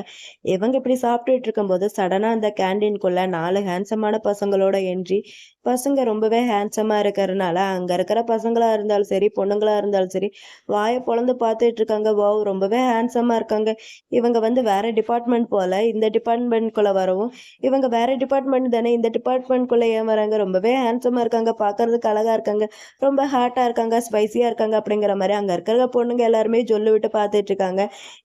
இவங்க இப்படி சாப்பிட்டுட்டு இருக்கும்போது சடனாக அந்த கேண்டீன்குள்ள நாலு ஹேண்ட்ஸமான பசங்களோட என்ட்ரி பசங்க ரொம்பவே ஹேண்ட்ஸமாக இருக்கிறதுனால அங்கே இருக்கிற பசங்களாக இருந்தாலும் சரி பொண்ணுங்களாக இருந்தாலும் சரி வாயை பொழந்து பார்த்துட்டு இருக்காங்க வாவ் ரொம்பவே ஹேண்ட்ஸமாக இருக்காங்க. இவங்க வந்து வேறு டிபார்ட்மெண்ட் போல் இந்த டிபார்ட்மெண்ட்குள்ளே வரவும் இவங்க வேறு டிபார்ட்மெண்ட் தானே இந்த டிபார்ட்மெண்ட்குள்ளே ஏன் வராங்க? ரொம்பவே ஹேண்ட்ஸமாக இருக்காங்க. பார்க்கறதுக்கு அழகாக இருக்காங்க. ரொம்ப ஹாட்டாக இருக்காங்க ஸ்பைசியாக இருக்காங்க அப்படிங்கிற மாதிரி அங்கே இருக்கிற பொண்ணுங்க எல்லாருமே சொல்லு விட்டு பார்த்துட்டு இருக்காங்க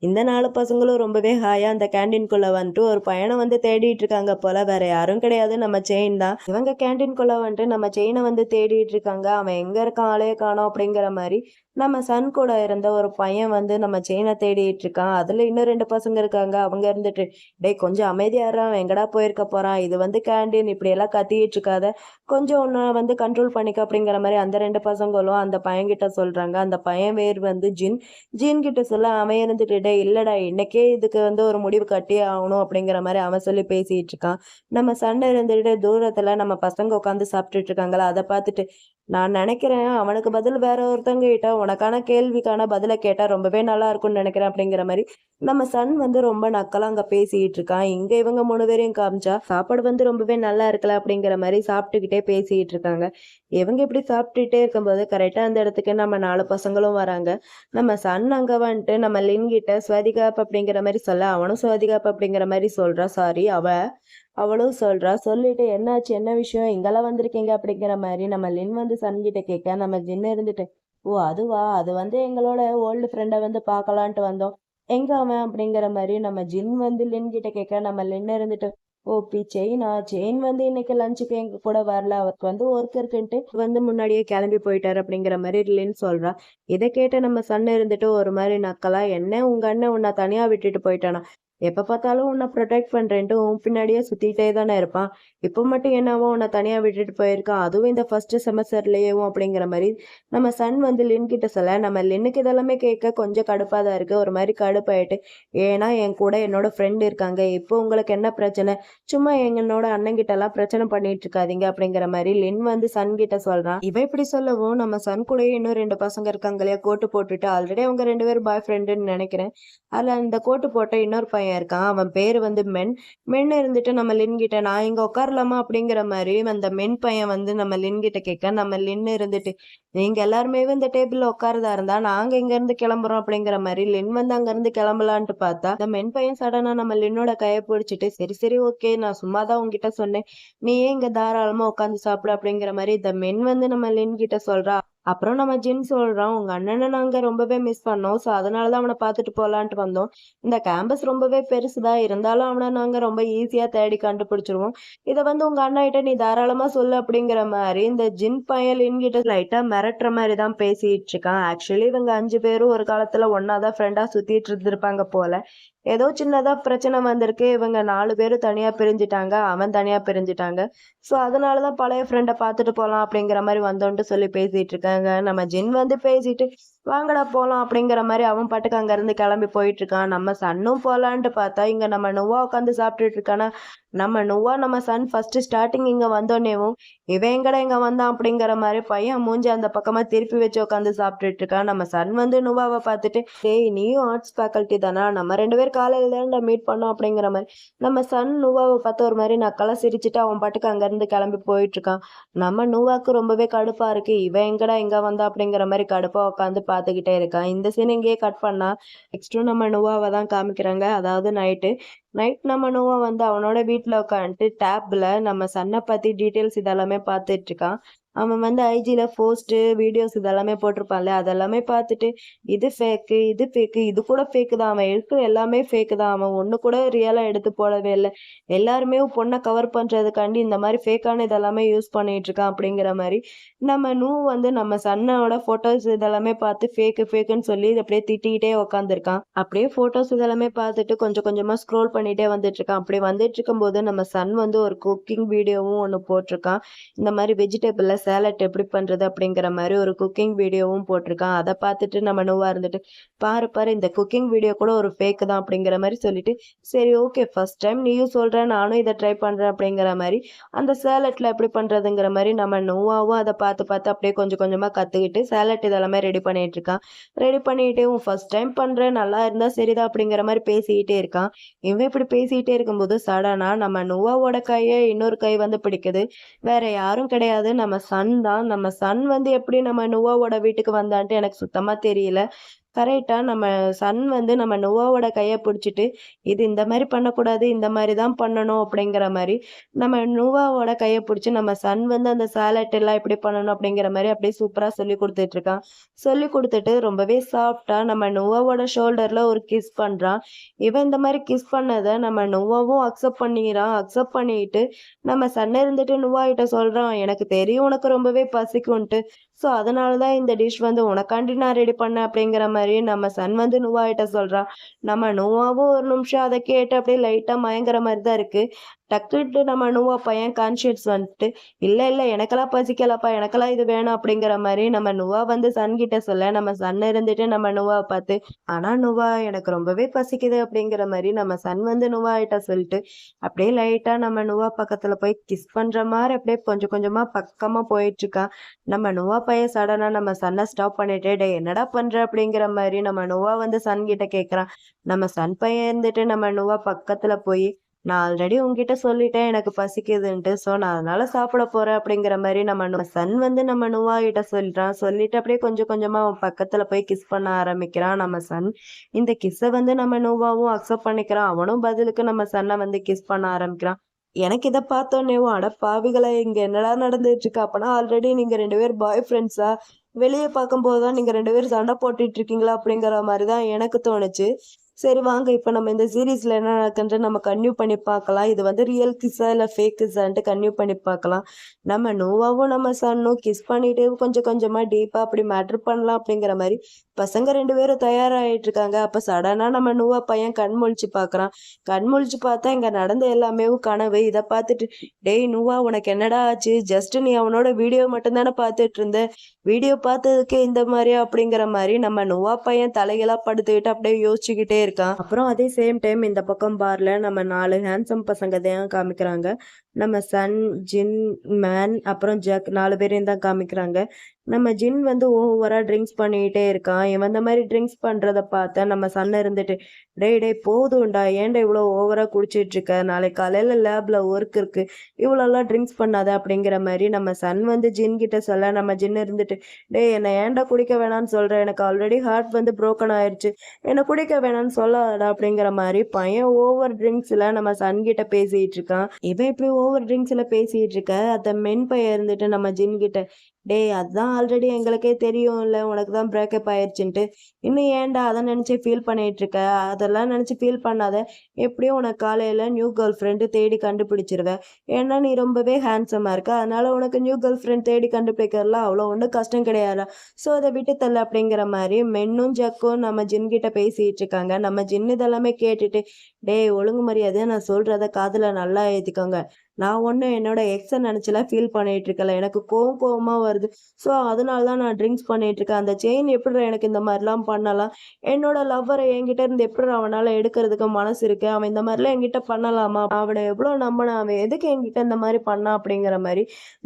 இந்த நாலு பசங்களும் ரொம்பவே ஹாயாக அந்த கேண்டீன்குள்ளே வந்துட்டு ஒரு பையனை வந்து தேடிட்டு இருக்காங்க போல். வேறு யாரும் கிடையாது. நம்ம செயின் தான். இவங்க கேண்டீன்குள்ளே வந்துட்டு நம்ம செயினை வந்து தேடிட்டு இருக்காங்க. அவன் எங்க இருக்கான் ஆளே காணோம் அப்படிங்கிற மாதிரி நம்ம சன் கூட இருந்த ஒரு பையன் வந்து நம்ம செயினை தேடிட்டு இருக்கான் அதுல இன்னும் ரெண்டு பசங்க இருக்காங்க. அவங்க இருந்துட்டு டே கொஞ்சம் அமைதியாறான் எங்கடா போயிருக்க போறான்? இது வந்து கேண்டீன் இப்படி எல்லாம் கத்திட்டு இருக்காத. கொஞ்சம் உன்னை வந்து கண்ட்ரோல் பண்ணிக்க. அப்படிங்கிற மாதிரி அந்த ரெண்டு பசங்களும் அந்த பையன்கிட்ட சொல்றாங்க. அந்த பையன் வேர் வந்து ஜின். ஜின் கிட்ட சொல்ல அவன் இருந்துட்டு டே இல்லடா. இன்னைக்கே இதுக்கு வந்து ஒரு முடிவு கட்டி ஆகணும். அப்படிங்கிற மாதிரி அவன் சொல்லி பேசிட்டு இருக்கான் நம்ம சண்டை இருந்துட்டு தூரத்துல நம்ம பசங்க உட்காந்து சாப்பிட்டுட்டு இருக்காங்களா? அதை பார்த்துட்டு நான் நினைக்கிறேன். அவனுக்கு பதில் வேற ஒருத்தவங்க கிட்ட உனக்கான கேள்விக்கான பதிலை கேட்டால் ரொம்பவே நல்லா இருக்கும்னு நினைக்கிறேன் அப்படிங்கிற மாதிரி நம்ம சன் வந்து ரொம்ப நக்கலாக அங்கே பேசிகிட்டு இருக்கான். இங்கே இவங்க மூணு பேரையும் காமிச்சா சாப்பாடு வந்து ரொம்பவே நல்லா இருக்கல அப்படிங்கிற மாதிரி சாப்பிட்டுக்கிட்டே பேசிட்டு இருக்காங்க. இவங்க இப்படி சாப்பிட்டுட்டே இருக்கும்போது கரெக்டாக அந்த இடத்துக்கு நம்ம நாலு பசங்களும் வராங்க. நம்ம சன் அங்கே வந்துட்டு நம்ம லின் கிட்ட ஸ்வதிகாப் அப்படிங்கிற மாதிரி சொல்ல அவனும் ஸ்வதிகாப் அப்படிங்கிற மாதிரி சொல்கிறா சாரி அவ அவளும் சொல்றா. சொல்லிட்டு என்னாச்சு என்ன விஷயம் இங்கெல்லாம் வந்திருக்கீங்க அப்படிங்கிற மாதிரி நம்ம லின் வந்து சன் கிட்ட கேட்க நம்ம ஜின்னு இருந்துட்டு ஓ அதுவா? அது வந்து எங்களோட ஓல்டு ஃப்ரெண்டை வந்து பார்க்கலான்ட்டு வந்தோம். எங்க அவன் அப்படிங்கிற மாதிரி நம்ம ஜின் வந்து லின் கிட்ட கேட்க நம்ம லின் இருந்துட்டு ஓ பி செயினா செயின் வந்து இன்னைக்கு லஞ்சுக்கு எங்க கூட வரல. அவருக்கு வந்து ஒர்க் இருக்குன்ட்டு வந்து முன்னாடியே கிளம்பி போயிட்டாரு அப்படிங்கிற மாதிரி லின் சொல்றா. இதை கேட்டு நம்ம சன் இருந்துட்டு ஒரு மாதிரி நக்கலா என்ன உங்க அண்ணன் உன்னை தனியா விட்டுட்டு போயிட்டானா? எப்போ பார்த்தாலும் உன்னை ப்ரொடெக்ட் பண்ணுறேன்ட்டு உன் பின்னாடியே சுற்றிட்டே தானே இருப்பான். இப்போ மட்டும் என்னவோ உன்னை தனியாக விட்டுட்டு போயிருக்கான். அதுவும் இந்த ஃபஸ்ட்டு செமஸ்டர்லேயேவும் அப்படிங்கிற மாதிரி நம்ம சன் வந்து லின் கிட்ட சொல்ல நம்ம லின்னுக்கு இதெல்லாமே கேட்க கொஞ்சம் கடுப்பாக தான் இருக்குது ஒரு மாதிரி கடுப்பாயிட்டு ஏன்னா என் கூட என்னோட ஃப்ரெண்டு இருக்காங்க. இப்போ உங்களுக்கு என்ன பிரச்சனை? சும்மா எங்களோட அண்ணங்கிட்டலாம் பிரச்சனை பண்ணிட்டு இருக்காதீங்க அப்படிங்கிற மாதிரி லின் வந்து சன் கிட்ட சொல்கிறான் இவ இப்படி சொல்லவும் நம்ம சன் கூடயே இன்னும் ரெண்டு பசங்க இருக்காங்க இல்லையா கோட்டு போட்டுட்டு. ஆல்ரெடி அவங்க ரெண்டு பேரும் பாய் ஃப்ரெண்டுன்னு நினைக்கிறேன். அதில் அந்த கோட்டு போட்ட இன்னொரு பையன் இருக்கான். அவன் பேர் வந்து மென். மென் இருந்துட்டு நம்ம லின்கிட்ட நான் இங்க உட்காரலாமா? அப்படிங்கிற மாதிரி அந்த மென் பையன் வந்து நம்ம லின்கிட்ட கேட்க நம்ம லின் இருந்துட்டு நீங்க எல்லாருமே இந்த டேபிள்ல உட்காரதா இருந்தா நாங்க இங்க இருந்து கிளம்புறோம். அப்படிங்கிற மாதிரி லின் வந்து அங்க இருந்து கிளம்பலான்ட்டு பார்த்தா இந்த மென் பையன் சடனா நம்ம லின்னோட கையை பிடிச்சிட்டு சரி சரி ஓகே நான் சும்மா தான் உங்ககிட்ட சொன்னேன். நீ ஏன் இங்க தாராளமா உட்காந்து சாப்பிடு. அப்படிங்கிற மாதிரி இந்த மென் வந்து நம்ம லின் கிட்ட சொல்றா. அப்புறம் நம்ம ஜின் சொல்றோம் உங்க அண்ணனை நாங்க ரொம்பவே மிஸ் பண்ணோம். ஸோ அதனாலதான் அவனை பார்த்துட்டு போலான்ட்டு வந்தோம். இந்த கேம்பஸ் ரொம்பவே பெருசுதான் இருந்தாலும் அவனை நாங்க ரொம்ப ஈஸியா தேடி கண்டுபிடிச்சிருவோம். இதை வந்து உங்க அண்ணாகிட்ட நீ தாராளமா சொல்லு அப்படிங்கிற மாதிரி இந்த ஜின் பையன் லின் கிட்ட லைட்டா மிரட்டுற மாதிரி தான் பேசிட்டு இருக்கான். ஆக்சுவலி இவங்க அஞ்சு பேரும் ஒரு காலத்துல ஒன்னாதான் ஃப்ரெண்டா சுத்திட்டு இருந்திருப்பாங்க போல. ஏதோ சின்னதா பிரச்சனை வந்திருக்கு. இவங்க நாலு பேரும் தனியா பிரிஞ்சுட்டாங்க. அவன் தனியா பிரிஞ்சுட்டாங்க. ஸோ அதனாலதான் பழைய ஃப்ரெண்டை பார்த்துட்டு போலாம் அப்படிங்கிற மாதிரி வந்தோன்ட்டு சொல்லி பேசிட்டு இருக்காங்க. நம்ம ஜின் வந்து பேசிட்டு வாங்கடா போகலாம் அப்படிங்கிற மாதிரி அவன் பாட்டுக்கு அங்கேருந்து கிளம்பி போயிட்டுருக்கான். நம்ம சன்னும் போகலான்ட்டு பார்த்தா இங்கே நம்ம நுவா உட்காந்து சாப்பிட்டுட்டு இருக்கானா? நம்ம நுவா நம்ம சன் ஃபஸ்ட்டு ஸ்டார்டிங் இங்கே வந்தோடனேவும் இவன் எங்கடா இங்கே வந்தான் அப்படிங்கிற மாதிரி பையன் மூஞ்சி அந்த பக்கமாக திருப்பி வச்சு உட்காந்து சாப்பிட்டுட்டு இருக்கான். நம்ம சன் வந்து நுவாவை பார்த்துட்டு டேய் நீயும் ஆர்ட்ஸ் ஃபேக்கல்ட்டி தானா? நம்ம ரெண்டு பேர் காலையில் தான் மீட் பண்ணோம்? அப்படிங்கிற மாதிரி. நம்ம சன் நுவாவை பார்த்து ஒரு மாதிரி நக்கெல்லாம் சிரிச்சுட்டு அவன் பாட்டுக்கு அங்கேருந்து கிளம்பி போயிட்டுருக்கான். நம்ம நுவாவுக்கு ரொம்பவே கடுப்பாக இருக்குது இவன் எங்கடா இங்கே வந்தா அப்படிங்கிற மாதிரி கடுப்பாக உட்காந்து பார்த்துக்கிட்டே இருக்கான் இந்த சீன் இங்கேயே கட் பண்ணா நெக்ஸ்ட்டும் நம்ம நுவாவை தான் காமிக்கிறாங்க. அதாவது நைட்டு நைட் நம்ம நோவா வந்து அவனோட வீட்டில் உட்காந்துட்டு டேப்பில் நம்ம சன்னை பற்றி டீட்டெயில்ஸ் இதெல்லாமே பார்த்துட்டு இருக்கான் அவன் வந்து ஐஜியில் போஸ்ட்டு வீடியோஸ் இதெல்லாமே போட்டிருப்பான்ல அதெல்லாமே பார்த்துட்டு இது ஃபேக்கு இது ஃபேக்கு இது கூட ஃபேக்கு தான் அவன் எடுக்கிற எல்லாமே ஃபேக்கு தான் அவன் ஒன்று கூட ரியலாக எடுத்து போடவே இல்லை. எல்லாருமே பொண்ணை கவர் பண்ணுறதுக்காண்டி இந்த மாதிரி ஃபேக்கான இதெல்லாமே யூஸ் பண்ணிட்டு இருக்கான் அப்படிங்கிற மாதிரி நம்ம நூ வந்து நம்ம சன்னோட ஃபோட்டோஸ் இதெல்லாமே பார்த்து ஃபேக்கு ஃபேக்குன்னு சொல்லி அப்படியே திட்டிக்கிட்டே உக்காந்துருக்கான். அப்படியே ஃபோட்டோஸ் இதெல்லாமே பார்த்துட்டு கொஞ்சம் கொஞ்சமாக ஸ்க்ரோல் பண்ணி வந்துட்டு இருக்கான் அப்படி வந்துட்டு இருக்கும்போது நம்ம சன் வந்து ஒரு குக்கிங் வீடியோவும் ஒன்று போட்டிருக்கான். இந்த மாதிரி வெஜிடபிளில் சேலட் எப்படி பண்ணுறது அப்படிங்கிற மாதிரி ஒரு குக்கிங் வீடியோவும் போட்டிருக்கான். அதை பார்த்துட்டு நம்ம நோவாக இருந்துட்டு பாரு பாரு இந்த குக்கிங் வீடியோ கூட ஒரு ஃபேக் தான் அப்படிங்கிற மாதிரி சொல்லிட்டு சரி ஓகே ஃபர்ஸ்ட் டைம் நீயும் சொல்கிற நானும் இதை ட்ரை பண்ணுறேன் அப்படிங்கிற மாதிரி அந்த சேலட்டில் எப்படி பண்ணுறதுங்கிற மாதிரி நம்ம நோவாவும் அதை பார்த்து பார்த்து அப்படியே கொஞ்சம் கொஞ்சமாக கற்றுக்கிட்டு சேலட் இதெல்லாமே ரெடி பண்ணிட்டு இருக்கான் ரெடி பண்ணிக்கிட்டே உன் ஃபர்ஸ்ட் டைம் பண்ணுறேன் நல்லா இருந்தால் சரிதான் அப்படிங்கிற மாதிரி பேசிக்கிட்டே இருக்கான். இவன் அப்படி பேசிகிட்டே இருக்கும்போது சடனா நம்ம நோவாவோட கையை இன்னொரு கை வந்து பிடிக்குது. வேற யாரும் கிடையாது. நம்ம சன் தான். நம்ம சன் வந்து எப்படி நம்ம நோவாவோட வீட்டுக்கு வந்தான்ட்டு எனக்கு சுத்தமா தெரியல. கரெக்டாக நம்ம சன் வந்து நம்ம நோவாவோட கையை பிடிச்சிட்டு இது இந்த மாதிரி பண்ணக்கூடாது இந்த மாதிரி தான் பண்ணணும் அப்படிங்கிற மாதிரி நம்ம நோவாவோட கையை பிடிச்சி நம்ம சன் வந்து அந்த சாலட் எல்லாம் எப்படி பண்ணணும் அப்படிங்கிற மாதிரி அப்படியே சூப்பராக சொல்லி கொடுத்துட்டு இருக்கான். சொல்லி கொடுத்துட்டு ரொம்பவே சாஃப்டாக நம்ம நோவாவோட ஷோல்டரில் ஒரு கிஸ் பண்ணுறான் இவன் இந்த மாதிரி கிஸ் பண்ணதை நம்ம நோவாவும் அக்செப்ட் பண்ணிக்கிறான். அக்செப்ட் பண்ணிட்டு நம்ம சன்னை இருந்துட்டு நோவா கிட்ட எனக்கு தெரியும் உனக்கு ரொம்பவே பசிக்கும்ன்ட்டு. ஸோ அதனால தான் இந்த டிஷ் வந்து உனக்காண்டி நான் ரெடி பண்ணேன் அப்படிங்கிற மாதிரி நம்ம சன் வந்து நுவாகிட்ட சொல்கிறான் நம்ம நுவாவும் ஒரு நிமிஷம் அதை கேட்டு அப்படியே லைட்டாக மயங்குற மாதிரி தான் இருக்குது டக்குட்டு நம்ம நுவா பையன் கான்ஷியஸ் வந்துட்டு இல்லை இல்லை எனக்கெல்லாம் பசிக்கலப்பா எனக்கெல்லாம் இது வேணும் அப்படிங்கிற மாதிரி நம்ம நுவா வந்து சன் கிட்ட சொல்ல நம்ம சன் இருந்துட்டு நம்ம நுவா பார்த்து ஆனால் நுவா எனக்கு ரொம்பவே பசிக்குது அப்படிங்கிற மாதிரி நம்ம சன் வந்து நுவா கிட்ட சொல்லிட்டு அப்படியே லைட்டாக நம்ம நுவா பக்கத்தில் போய் கிஸ் பண்ணுற மாதிரி அப்படியே கொஞ்சம் கொஞ்சமாக பக்கமாக போயிட்டுருக்கான் நம்ம நுவா பையன் சடனாக நம்ம சன்னை ஸ்டாப் பண்ணிட்டு டே என்னடா பண்ணுற அப்படிங்கிற மாதிரி நம்ம நுவா வந்து சன் கிட்ட கேட்குறான் நம்ம சன் பையன் இருந்துட்டு நம்ம நுவா பக்கத்தில் போய் நான் ஆல்ரெடி உங்ககிட்ட சொல்லிட்டேன் எனக்கு பசிக்குதுன்ட்டு. ஸோ நான் அதனால சாப்பிட போறேன் அப்படிங்கிற மாதிரி நம்ம சன் வந்து நம்ம நுவா கிட்ட சொல்றான். சொல்லிட்டு அப்படியே கொஞ்சம் கொஞ்சமா அவன் பக்கத்துல போய் கிஸ் பண்ண ஆரம்பிக்கிறான் நம்ம சன். இந்த கிஸ்ஸை வந்து நம்ம நுவாவும் அக்செப்ட் பண்ணிக்கிறான். அவனும் பதிலுக்கு நம்ம சன்னை வந்து கிஸ் பண்ண ஆரம்பிக்கிறான். எனக்கு இதை பார்த்தோன்னே அட பாவிகளை இங்க என்னடா நடந்துட்டு இருக்கு அப்பனா ஆல்ரெடி நீங்க ரெண்டு பேர் பாய் ஃப்ரெண்ட்ஸா வெளியே பார்க்கும்போது தான் நீங்க ரெண்டு பேரும் சண்டை போட்டுட்டு இருக்கீங்களா? அப்படிங்கிற மாதிரி தான் எனக்கு தோணுச்சு. சரி வாங்க. இப்போ நம்ம இந்த சீரீஸில் என்ன நடக்குன்ற நம்ம கன்யூ பண்ணி பார்க்கலாம். இது வந்து ரியல் கிஸ்ஸா இல்லை ஃபேக் கிஸ்ஸான்ட்டு கன்யூ பண்ணி பார்க்கலாம். நம்ம நோவாவும் நம்ம சன்னும் கிஸ் பண்ணிட்டு கொஞ்சம் கொஞ்சமாக டீப்பாக அப்படி மேட்ரு பண்ணலாம் அப்படிங்கிற மாதிரி பசங்க ரெண்டு பேரும் தயாராகிட்டு இருக்காங்க அப்போ சடனாக நம்ம நூவா பையன் கண் முழிச்சு பார்க்குறான் கண் முழிச்சு பார்த்தா இங்கே நடந்த எல்லாமே கனவு. இதை பார்த்துட்டு டேய் நூவா உனக்கு என்னடா ஆச்சு? ஜஸ்ட் நீ அவனோட வீடியோ மட்டும்தானே பார்த்துட்டு இருந்த வீடியோ பார்த்ததுக்கே இந்த மாதிரியா? அப்படிங்கிற மாதிரி நம்ம நுவா பையன் தலைகளாக படுத்துக்கிட்டு அப்படியே யோசிச்சுக்கிட்டே இருக்கான். அப்புறம் அதே சேம் டைம் இந்த பக்கம் பார்ல நம்ம நாலு ஹேண்ட்ஸம் பசங்க தான் காமிக்கிறாங்க. நம்ம சன் ஜின் மேன் அப்புறம் ஜக் நாலு பேரையும் தான் காமிக்கிறாங்க. நம்ம ஜின் வந்து ஓவராக ட்ரிங்க்ஸ் பண்ணிக்கிட்டே இருக்கான். இவன் இந்த மாதிரி ட்ரிங்க்ஸ் பண்ணுறத பார்த்தா நம்ம சன் இருந்துட்டு டே டே போதும்டா. ஏன்டா இவ்வளோ ஓவராக குடிச்சிட்டு இருக்க? நாளைக்கு காலையில் லேபில் ஒர்க் இருக்குது இவ்வளோலாம் ட்ரிங்க்ஸ் பண்ணாத அப்படிங்கிற மாதிரி நம்ம சன் வந்து ஜின் கிட்ட சொல்ல நம்ம ஜின் இருந்துட்டு டேய் என்னை ஏன்டா குடிக்க வேணாம்னு சொல்கிறேன் எனக்கு ஆல்ரெடி ஹார்ட் வந்து ப்ரோக்கன் ஆயிடுச்சு என்னை குடிக்க வேணாம்னு சொல்லாதடா அப்படிங்கிற மாதிரி பையன் ஓவர் ட்ரிங்க்ஸில் நம்ம சன் கிட்ட பேசிகிட்டு இருக்கான். இவன் இப்படி ஓவர் ட்ரிங்க்ஸில் பேசிகிட்டு இருக்க. அந்த மென் பையன் இருந்துட்டு நம்ம ஜின் டே டேய் அதுதான் ஆல்ரெடி எங்களுக்கே தெரியும் இல்லை உனக்கு தான் பிரேக்கப் ஆயிடுச்சுன்ட்டு இன்னும் ஏன்டா அதை நினச்சி ஃபீல் பண்ணிகிட்டு இருக்க அதெல்லாம் நினச்சி ஃபீல் பண்ணாத. எப்படியும் உனக்கு காலையில் நியூ கேர்ள் ஃப்ரெண்டு தேடி கண்டுபிடிச்சிருவேன் ஏன்னா நீ ரொம்பவே ஹேண்ட்ஸமாக இருக்க. அதனால் உனக்கு நியூ கேர்ள் ஃப்ரெண்ட் தேடி கண்டுபிடிக்கிறதுலாம் அவ்வளோ ஒன்றும் கஷ்டம் கிடையாது ஸோ அதை விட்டு தள்ள அப்படிங்கிற மாதிரி மென்னும் ஜக்கும் நம்ம ஜின்கிட்ட பேசிகிட்டு இருக்காங்க. நம்ம ஜின் இதெல்லாமே கேட்டுட்டு டேய் ஒழுங்கு மரியாதையாக நான் சொல்கிறத காதில் நல்லா ஏற்றிக்கோங்க நான் ஒன்றும் என்னோட எக்ஸை நினச்சிலாம் ஃபீல் பண்ணிகிட்டு இருக்கல. எனக்கு கோவம் கோவமாக வருது. ஸோ அதனால தான் நான் ட்ரிங்க்ஸ் பண்ணிட்டு இருக்கேன் அந்த செயின் எப்படி எனக்கு இந்த மாதிரிலாம் பண்ணலாம்? என்னோட லவ்வரை என்கிட்ட இருந்து எப்படி அவனால் எடுக்கிறதுக்கு மனசு இருக்கு? அவன் இந்த மாதிரிலாம் என்கிட்ட பண்ணலாமா? அவனை எவ்வளோ நம்பினா அவன் எதுக்கு என்கிட்ட இந்த மாதிரி பண்ணான் அப்படிங்கிற மாதிரி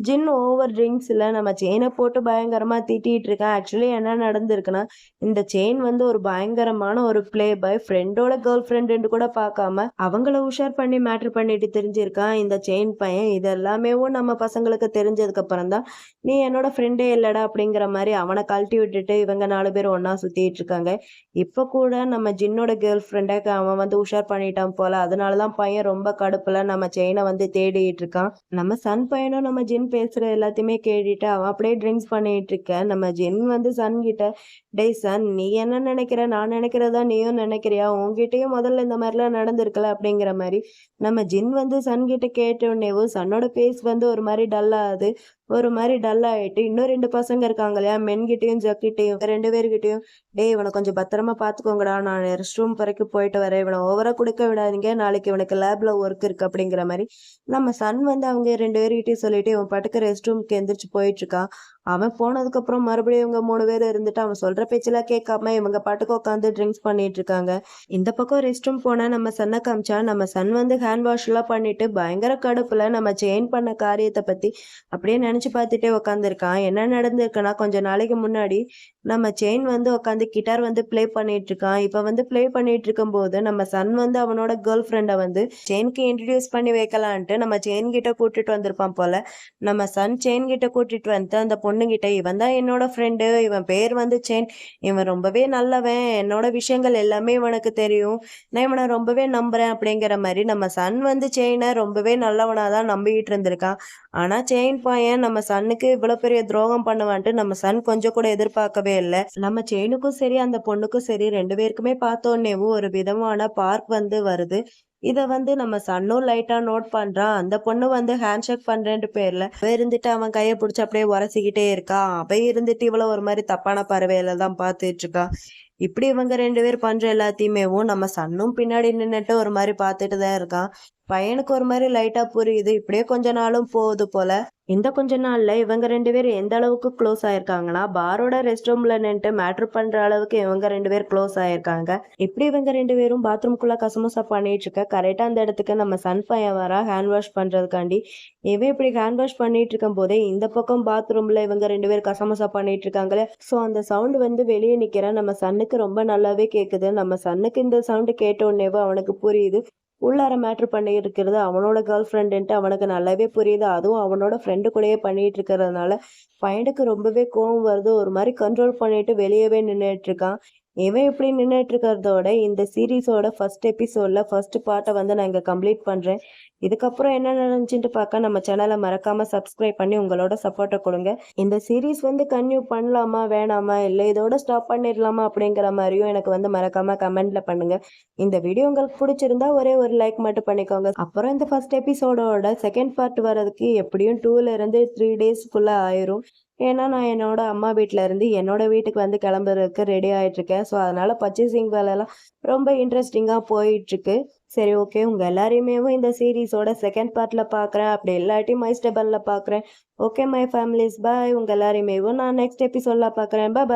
ஜின் ஓவர் ட்ரிங்க்ஸில் நம்ம செயினை போட்டு பயங்கரமாக திட்டிகிட்டு இருக்கேன் ஆக்சுவலி என்ன நடந்திருக்குன்னா இந்த செயின் வந்து ஒரு பயங்கரமான ஒரு பிளே பை ஃப்ரெண்டோட கேர்ள் ஃப்ரெண்டுன்னு கூட பார்க்காம அவங்கள உஷார் பண்ணி மேட்ரு பண்ணிட்டு தெரிஞ்சிருக்கான். இந்த செயின் பையன். இது எல்லாமேவும் நம்ம பசங்களுக்கு தெரிஞ்சதுக்கு அப்புறம் தான் நீ என்னோட ஃப்ரெண்டே இல்லடா அப்படிங்கிற மாதிரி அவனை கழட்டி விட்டுட்டு இவங்க நாலு பேர் ஒன்னா சுத்திட்டு இருக்காங்க. இப்ப கூட நம்ம ஜின்னோட கேர்ள் ஃப்ரெண்டை அவன் வந்து உஷார் பண்ணிட்டான் போல. அதனாலதான் பையன் ரொம்ப கடுப்புல நம்ம செயினை வந்து தேடிட்டு இருக்கான். நம்ம சன் பையனும் நம்ம ஜின் பேசுற எல்லாத்தையுமே கேட்டுட்டு அவன் அப்படியே ட்ரிங்க்ஸ் பண்ணிட்டு இருக்க. நம்ம ஜின் வந்து சன் கிட்ட டேய் சன் நீ என்ன நினைக்கிற? நான் நினைக்கிறதா நீயும் நினைக்கிறியா? உன்கிட்டயும் முதல்ல இந்த மாதிரிலாம் நடந்திருக்கல அப்படிங்கிற மாதிரி நம்ம ஜின் வந்து சன் கிட்ட கேட்டோடனேவும் சன்னோட பேஸ் வந்து ஒரு மாதிரி டல்லாகுது ஒரு மாதிரி டல் ஆயிட்டு இன்னும் ரெண்டு பசங்க இருக்காங்க இல்லையா? மென்கிட்டயும் ஜக்கிட்டையும் ரெண்டு பேர்கிட்டையும். டேய் இவனை கொஞ்சம் பத்திரமா பாத்துக்கோங்கடா. நான் ரெஸ்ட் ரூம் வரைக்கும் போயிட்டு வரேன். இவனை ஓவரா கொடுக்க விடாதீங்க. நாளைக்கு இவனுக்கு லேப்ல ஒர்க் இருக்கு அப்படிங்கிற மாதிரி. நம்ம சன் வந்து அவங்க ரெண்டு பேர்கிட்டயும் சொல்லிட்டு இவன் பட்டுக்கு ரெஸ்ட் ரூம்க்கு எந்திரிச்சு போயிட்டு இருக்கான் அவன் போனதுக்கு அப்புறம் மறுபடியும் இவங்க மூணு பேர் இருந்துட்டு அவன் சொல்ற பேச்செல்லாம் கேட்காம இவங்க பாட்டுக்கு உட்காந்து ட்ரிங்க்ஸ் பண்ணிட்டு இருக்காங்க. இந்த பக்கம் ரெஸ்ட் ரூம் போனா நம்ம சன்னை காமிச்சா நம்ம சன் வந்து ஹேண்ட் வாஷ் எல்லாம் பண்ணிட்டு பயங்கர கடுப்புல நம்ம செயின் பண்ண காரியத்தை பத்தி அப்படியே நினைச்சு பார்த்துட்டே உட்காந்துருக்கான் என்ன நடந்திருக்குன்னா கொஞ்ச நாளைக்கு முன்னாடி நம்ம செயின் வந்து உட்காந்து கிட்டார் வந்து ப்ளே பண்ணிட்டு இருக்கான் இப்போ வந்து ப்ளே பண்ணிட்டு இருக்கும் போது நம்ம சன் வந்து அவனோட கேர்ள் ஃப்ரெண்டை வந்து செயின்க்கு இன்ட்ரடியூஸ் பண்ணி வைக்கலான்ட்டு நம்ம செயின் கிட்ட கூட்டிட்டு வந்திருப்பான் போல. நம்ம சன் செயின் கிட்ட கூட்டிட்டு வந்து அந்த பொண்ணுகிட்ட இவன் தான் என்னோட ஃப்ரெண்டு இவன் பேர் வந்து செயின். இவன் ரொம்பவே நல்லவன். என்னோட விஷயங்கள் எல்லாமே இவனுக்கு தெரியும். நான் இவனை ரொம்பவே நம்புறேன். அப்படிங்கிற மாதிரி நம்ம சன் வந்து செயினை ரொம்பவே நல்லவனாக தான் நம்பிக்கிட்டு இருந்திருக்கான். ஆனா செயின் பையன் நம்ம சன்னுக்கு இவ்வளவு பெரிய துரோகம் பண்ணுவான்ட்டு நம்ம சன் கொஞ்சம் கூட எதிர்பார்க்கவே இல்லை. நம்ம செயினுக்கும் சரி அந்த பொண்ணுக்கும் சரி ரெண்டு பேருக்குமே பார்த்தோன்னேவும் ஒரு விதமான பார்க் வந்து வருது. இத வந்து நம்ம சன்னும் லைட்டா நோட் பண்றான். அந்த பொண்ணு வந்து ஹேண்ட் ஷேக் பண்றேன்ட்டு பேர்ல அவ இருந்துட்டு அவன் கைய பிடிச்சி அப்படியே உரசிக்கிட்டே இருக்கான் அவன் இருந்துட்டு இவ்வளவு ஒரு மாதிரி தப்பான பறவையில தான் பார்த்துட்டு இருக்கான் இப்படி இவங்க ரெண்டு பேர் பண்ற எல்லாத்தையுமேவும் நம்ம சன்னும் பின்னாடி நின்னுட்டு ஒரு மாதிரி பார்த்துட்டு தான் இருக்கான். பையனுக்கு ஒரு மாதிரி லைட்டா புரியுது. இப்படியே கொஞ்ச நாளும் போகுது போல. இந்த கொஞ்ச நாள்ல இவங்க ரெண்டு பேரும் எந்த அளவுக்கு க்ளோஸ் ஆயிருக்காங்கன்னா பாரோட ரெஸ்ட் ரூம்ல நின்று மேட்ரு பண்ற அளவுக்கு இவங்க ரெண்டு பேர் க்ளோஸ் ஆயிருக்காங்க. இப்படி இவங்க ரெண்டு பேரும் பாத்ரூம்குள்ள கசமுசா பண்ணிட்டு இருக்க கரெக்டா அந்த இடத்துக்கு நம்ம சன் பையன் வரா ஹேண்ட் வாஷ் பண்றதுக்காண்டி இவன் இப்படி ஹேண்ட் வாஷ் பண்ணிட்டு இருக்கும் போதே இந்த பக்கம் பாத்ரூம்ல இவங்க ரெண்டு பேர் கசமுசா பண்ணிட்டு இருக்காங்களே. ஸோ அந்த சவுண்ட் வந்து வெளியே நிக்கிற நம்ம சன்னுக்கு ரொம்ப நல்லாவே கேக்குது. நம்ம சன்னுக்கு இந்த சவுண்ட் கேட்ட உடனேவோ அவனுக்கு புரியுது. உள்ளார மேட்ரு பண்ணி இருக்கிறது அவனோட கேர்ள் ஃப்ரெண்டுன்ட்டு அவனுக்கு நல்லாவே புரியுது. அதுவும் அவனோட ஃப்ரெண்டு கூடயே பண்ணிட்டு இருக்கிறதுனால பையனுக்கு ரொம்பவே கோவம் வருது. ஒரு மாதிரி கண்ட்ரோல் பண்ணிட்டு வெளியவே நின்றுட்டு இருக்கான் இவன் இப்படி நின்றுட்டு இருக்கிறதோட இந்த சீரீஸோட ஃபர்ஸ்ட் எபிசோடில் ஃபர்ஸ்ட் பார்ட்டை வந்து நான் இங்கே கம்ப்ளீட் பண்ணுறேன் இதுக்கப்புறம் என்ன நடந்துச்சுட்டு பார்க்க நம்ம சேனலை மறக்காமல் சப்ஸ்கிரைப் பண்ணி உங்களோட சப்போர்ட்டை கொடுங்க. இந்த சீரீஸ் வந்து கன்யூ பண்ணலாமா வேணாமா இல்லை இதோட ஸ்டாப் பண்ணிடலாமா அப்படிங்கிற மாதிரியும் எனக்கு வந்து மறக்காமல் கமெண்ட்டில் பண்ணுங்கள் இந்த வீடியோ உங்களுக்கு பிடிச்சிருந்தா ஒரே ஒரு லைக் மட்டும் பண்ணிக்கோங்க. அப்புறம் இந்த ஃபர்ஸ்ட் எபிசோடோட செகண்ட் பார்ட் வர்றதுக்கு எப்படியும் டூலேருந்து த்ரீ டேஸ்க்குள்ளே ஆயிரும். ஏன்னா நான் என்னோட அம்மா வீட்டில் இருந்து என்னோட வீட்டுக்கு வந்து கிளம்புறதுக்கு ரெடி ஆயிட்டு இருக்கேன் ஸோ அதனால பர்ச்சேசிங் வேலைலாம் ரொம்ப இன்ட்ரெஸ்டிங்காக போயிட்டு இருக்கு சரி ஓகே உங்க எல்லாரையுமே இந்த சீரீஸோட செகண்ட் பார்ட்ல பார்க்குறேன் அப்படி இல்லாட்டி மை ஸ்டெபல்ல பார்க்குறேன் ஓகே மை ஃபேமிலிஸ் பாய் உங்க எல்லாரையுமே நான் நெக்ஸ்ட் எபிசோட்ல பார்க்குறேன் பாய்